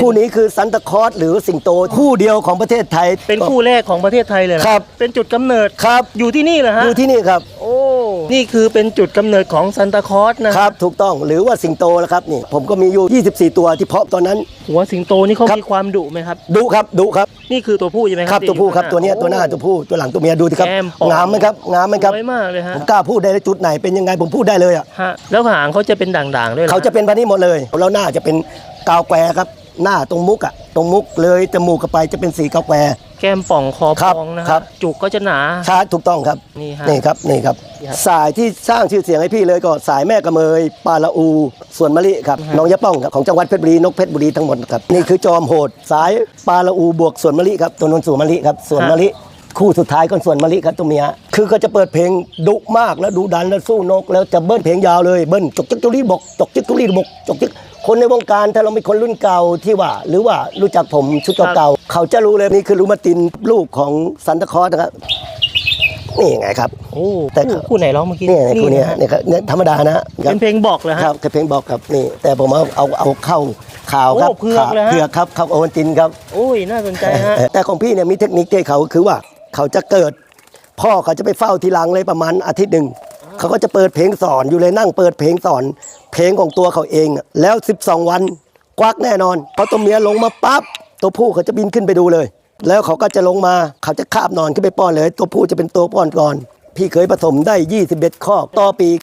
คู่นี้คือซันตาคลอสหรือสิงโตคู่เดียวของประเทศไทย เป็นคู่แรกของประเทศไทยเลยนะครับ เป็นจุดกำเนิดครับอยู่ที่นี่เหรอฮะอยู่ที่นี่ครับ โอ้นี่คือเป็นจุดกำเนิดของซันตาคลอสนะครับ ถูกต้องหรือว่าสิงโตนะครับนี่ผมก็มีอยู่ 24 ตัวที่เพาะตอนนั้น หัวสิงโตนี่เขาครับมีความดุไหมครับดุครับดุครับ นี่คือตัวผู้ใช่ไหมคครัรับบตัวผู้ครับที่ตัวเนี้ยโอ้ตัวหน้าตัวผู้ตัวหลังตัวเมียดูสิครับแก้มป่องงามไหมครับงามไหมครับสวยมากเลยฮะผมกล้าพูดได้เลยจุดไหนเป็นยังไงผมพูดได้เลยอะฮะแล้วหางเขาจะเป็นด่างๆด้วยหรอเขาจะเป็นพันนี้หมดเลยแล้วหน้าจะเป็นกาวแกวครับ หน้าตรงมุกอะตรงมุกเลยจมูกเข้าไปจะเป็นสีกาวแกวแก้มป่องคอครัพบองนะครัฮะบจุกก็จะหนา ชาร์จถูกต้องครับนี่ฮะนี่ครับนี่ครับ ครับสายที่สร้างชื่อเสียงให้พี่เลยก็สายแม่กระเมยปลาละอูส่วนมะลิครับน้องยะป้องครับของจังหวัดเพชรบุรีนกเพชรบุรีทั้งหมดครับนี่คือจอมโหด สายปลาละอูบวกส่วนมะลิครับตัวนนส่วนมะลิครับส่วนมะลิคู่สุดท้ายก็ส่วนมะลิครับตัวเมียคือก็จะเปิดเพลงดุมากแล้วดุดันแล้วสู้นก แล้วจะเบิ้ลเพลงยาวเลยเบิ้ลจกจิกจุลีบกจกจิกจุลีบกจกจิก คนในวงการถ้าเราเป็นคนรุ่นเก่าที่ว่า หรือว่ารู้จักผมชุดเก่าๆเขาจะรู้เลยนี่คือลูมาตินลูกของซันตาคลอสนะครับนี่ไงครับโอ้แต่คู่คู่ไหนร้องเมื่อกี้นี่ไงคู่เนี้ยะฮะเนี่ยครับเนี่ยธรรมดานะเป็นเพลงบอกเลยฮะครับเพลงบอกครับนี่ แต่ผมเอาเอาเอาเข้าข่าวครับโอ้เผือกเลยฮะเผือกครับครับโอวัลตินครับโอ้ยน่าสนใจฮะแต่ของพี่เนี่ยมีเทคนิคที่เขาคือว่าเขาจะเกิด พ่อเขาจะไปเฝ้าทีหลังเลยประมาณอาทิตย์หนึ่ง เขาก็จะเปิดเพลงสอนอยู่เลยนั่งเปิดเพลงสอน เพลงของตัวเขาเอง แล้ว 12 วันควักแน่นอนพอตัวเมียลงมาปั๊บตัวผู้เขาจะบินขึ้นไปดูเลย แล้วเขาก็จะลงมาเขาจะคาบนอนขึ้นไปป้อนเลย ตัวผู้จะเป็นตัวป้อนก่อน พี่เคยผสมได้ 21 ข้อต่อปี